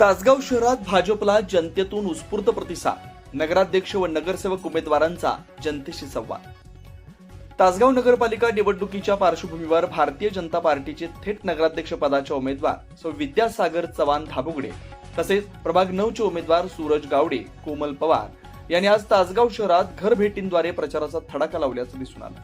तासगाव शहरात भाजपला जनतेतून उत्स्फूर्त प्रतिसाद. नगराध्यक्ष व नगरसेवक उमेदवारांचा जनतेशी संवाद. तासगाव नगरपालिका निवडणुकीच्या पार्श्वभूमीवर भारतीय जनता पार्टीचे थेट नगराध्यक्ष पदाच्या उमेदवार सौ विद्यासागर चव्हाण धाबुगडे तसेच प्रभाग नऊचे उमेदवार सूरज गावडे कोमल पवार यांनी आज तासगाव शहरात घर भेटींद्वारे प्रचाराचा थडाका लावल्याचं दिसून आलं.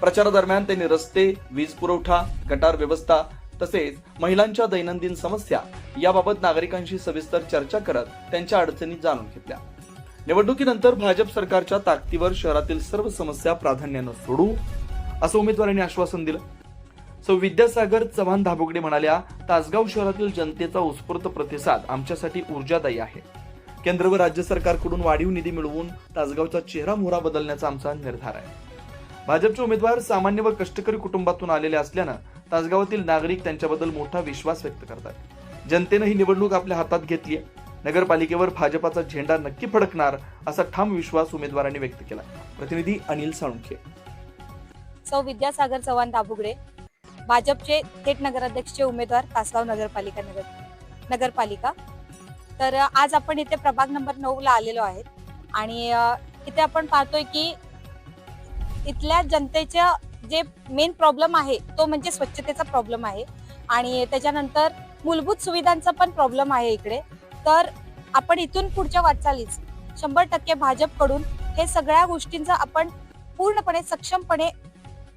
प्रचारादरम्यान त्यांनी रस्ते वीज पुरवठा गटार व्यवस्था तसेच महिलांच्या दैनंदिन समस्या याबाबत नागरिकांशी सविस्तर चर्चा करत त्यांच्या अडचणी जाणून घेतल्या. निवडणुकीनंतर भाजप सरकारच्या ताकदीवर शहरातील सर्व समस्या प्राधान्यानं सोडू असं उमेदवारांनी आश्वासन दिलं. सौ विद्यासागर चव्हाण धाबुगडे म्हणाल्या तासगाव शहरातील जनतेचा उत्स्फूर्त प्रतिसाद आमच्यासाठी ऊर्जादायी आहे. केंद्र व राज्य सरकारकडून वाढीव निधी मिळवून तासगावचा चेहरा मोहरा बदलण्याचा आमचा निर्धार आहे. भाजपचे उमेदवार सामान्य व कष्टकरी कुटुंबातून आलेले असल्यानं तासगावातील नागरिक त्यांच्याबद्दल मोठा विश्वास व्यक्त करतात. जनतेनं ही निवडणूक आपल्या हातात घेतली आहे नगरपालिकेवर भाजपाचा झेंडा नक्की फडकणार असा ठाम विश्वास उमेदवारांनी व्यक्त केला. प्रतिनिधी अनिल साळुंखे. सौ विद्यासागर चव्हाण दाभुगडे भाजपचे थेट नगराध्यक्षचे उमेदवार तासगाव नगरपालिका नगर नगरपालिका. तर आज आपण इथे प्रभाग नंबर नऊ ला आलेलो आहेत आणि इथे आपण पाहतोय की इथल्या जनतेच्या जे मेन प्रॉब्लेम आहे तो म्हणजे स्वच्छतेचा प्रॉब्लेम आहे. आणि त्याच्यानंतर मूलभूत सुविधांचा पण प्रॉब्लेम आहे इकडे. तर आपण इथून पुढच्या वाटचालीस शंभर टक्के भाजपकडून हे सगळ्या गोष्टींचा आपण पूर्णपणे सक्षमपणे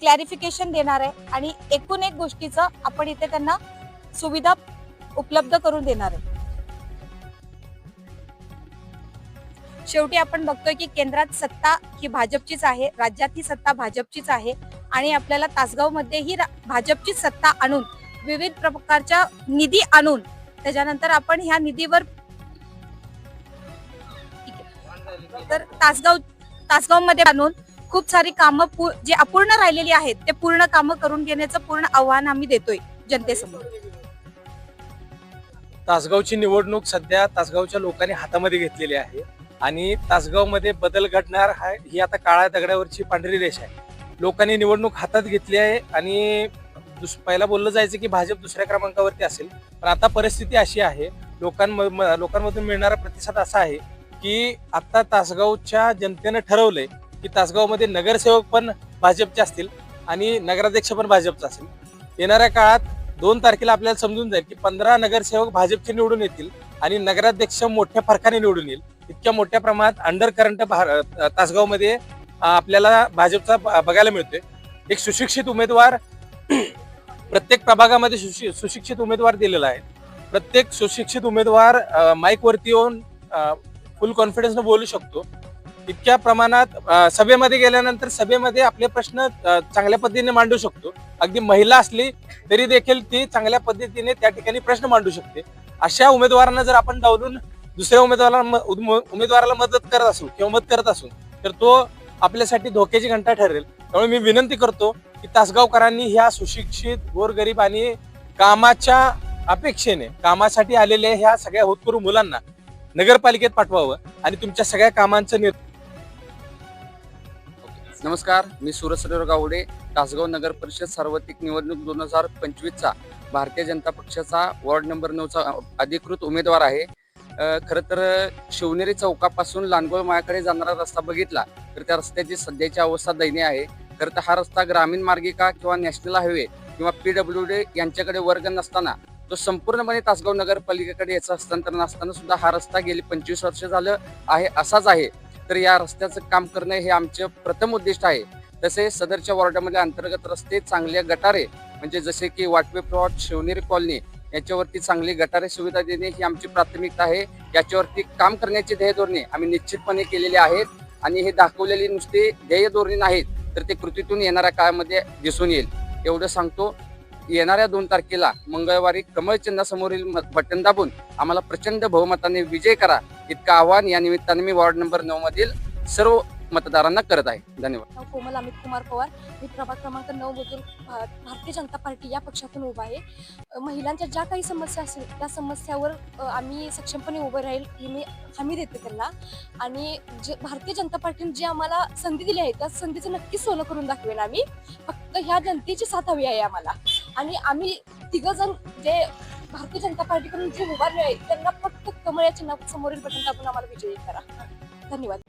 क्लॅरिफिकेशन देणार आहे आणि एकूण एक गोष्टीचं आपण इथे त्यांना सुविधा उपलब्ध करून देणार आहे. शेवटी आपण बघतोय की केंद्रात सत्ता ही भाजपचीच आहे राज्यात ही सत्ता भाजपचीच आहे आणि आपल्याला तासगावमध्ये ही भाजपचीच सत्ता आणून विविध प्रकारच्या निधी आणून त्याच्यानंतर आपण ह्या निधीवर तर तासगाव तासगावमध्ये आणून खूप सारी कामं जे अपूर्ण राहिलेली आहेत ते पूर्ण कामं करून घेण्याचं पूर्ण आव्हान आम्ही देतोय जनतेसमोर. तासगावची निवडणूक सध्या तासगावच्या लोकांनी हातामध्ये घेतलेली आहे आणि तासगावमध्ये बदल घडणार हा ही आता काळ्या दगडावरची पांढरी रेष आहे. लोकांनी निवडणूक हातात घेतली आहे आणि दुस पहिला बोललं जायचं की भाजप दुसऱ्या क्रमांकावरती असेल. पण आता परिस्थिती अशी आहे लोकांम म- लोकांमधून मिळणारा प्रतिसाद असा आहे की आता तासगावच्या जनतेनं ठरवलंय की तासगावमध्ये नगरसेवक पण भाजपचे असतील आणि नगराध्यक्ष पण भाजपचा असेल. येणाऱ्या काळात दोन तारखेला आपल्याला समजून जाईल की पंधरा नगरसेवक भाजपचे निवडून येतील आणि नगराध्यक्ष मोठ्या फरकाने निवडून येईल. इतक्या मोठ्या प्रमाणात अंडर करंट तासगावमध्ये आपल्याला भाजपचा ब- बघायला मिळतोय. एक सुशिक्षित उमेदवार प्रत्येक प्रभागामध्ये सुशि- सुशिक्षित उमेदवार दिलेला आहे. प्रत्येक सुशिक्षित उमेदवार माईकवरती येऊन फुल कॉन्फिडन्सनं बोलू शकतो. इतक्या प्रमाणात सभेमध्ये गेल्यानंतर सभेमध्ये आपले प्रश्न चांगल्या पद्धतीने मांडू शकतो. अगदी महिला असली तरी देखील ती चांगल्या पद्धतीने त्या ठिकाणी प्रश्न मांडू शकते. अशा उमेदवारांना जर आपण डावलून दुसऱ्या उमेदवाराला म- उमेदवाराला मदत करत असू किंवा मत करत असू तर तो आपल्यासाठी धोक्याची घंटा ठरेल. त्यामुळे मी विनंती करतो की तासगावकरांनी ह्या सुशिक्षित गोरगरीब आणि कामाच्या अपेक्षेने कामासाठी आलेल्या ह्या सगळ्या होतकरू मुलांना नगरपालिकेत पाठवावं आणि तुमच्या सगळ्या कामांचं निर नमस्कार मी सूरज सरोवर गावडे तासगाव नगर परिषद सार्वत्रिक निवडणूक दोन हजार पंचवीसचा भारतीय जनता पक्षाचा वॉर्ड नंबर नऊचा अधिकृत उमेदवार आहे. खरं तर शिवनेरी चौकापासून लांडगोळ मायाकडे जाणारा रस्ता बघितला तर त्या रस्त्याची सध्याची अवस्था दयनीय आहे. खरं तर हा रस्ता ग्रामीण मार्गिका किंवा नॅशनल हायवे किंवा पी डब्ल्यू डी यांच्याकडे वर्ग नसताना तो संपूर्णपणे तासगाव नगरपालिकेकडे याचं हस्तांतरण असताना सुद्धा हा रस्ता गेली पंचवीस वर्ष झालं आहे असाच आहे. तर या रस्त्याचं काम करणं हे आमचे प्रथम उद्दिष्ट आहे. तसे सदरच्या वॉर्डामध्ये अंतर्गत रस्ते चांगले गटारे म्हणजे जसे की वाटवे प्लॉट शिवनेरी कॉलनी याच्यावरती चांगली गटारे सुविधा देणे ही आमची प्राथमिकता आहे. याच्यावरती काम करण्याची ध्येय धोरणे आम्ही निश्चितपणे केलेली आहेत आणि हे दाखवलेली नुसते ध्येय धोरणे नाहीत. तर ते कृतीतून येणाऱ्या काळामध्ये दिसून येईल. एवढं सांगतो येणाऱ्या दोन तारखेला मंगळवारी कमळ चिन्हासमोरील म- बटन दाबून आम्हाला प्रचंड बहुमताने विजय करा इतकं आव्हान या निमित्ताने मी वॉर्ड नंबर नऊ मधील सर्व मतदारांना करत आहे. धन्यवाद. कोमल अमित कुमार पवार. मी प्रभाग क्रमांक नऊ मधून भारतीय जनता पार्टी या पक्षातून उभा आहे. महिलांच्या ज्या काही समस्या असेल त्या समस्यावर आम्ही सक्षमपणे उभं राहील ही मी हमी देते त्यांना. आणि जे भारतीय जनता पार्टीने जी आम्हाला संधी दिली आहे त्या संधीचं नक्कीच सोनं करून दाखवेल आम्ही. फक्त ह्या जनतेची साथ हवी आहे आम्हाला. आणि आम्ही तिघ जण जे भारतीय जनता पार्टीकडून जे उभारले आहे त्यांना फक्त कमळ चिन्हा समोरील बटन दाबून आम्हाला विजयी करा. धन्यवाद.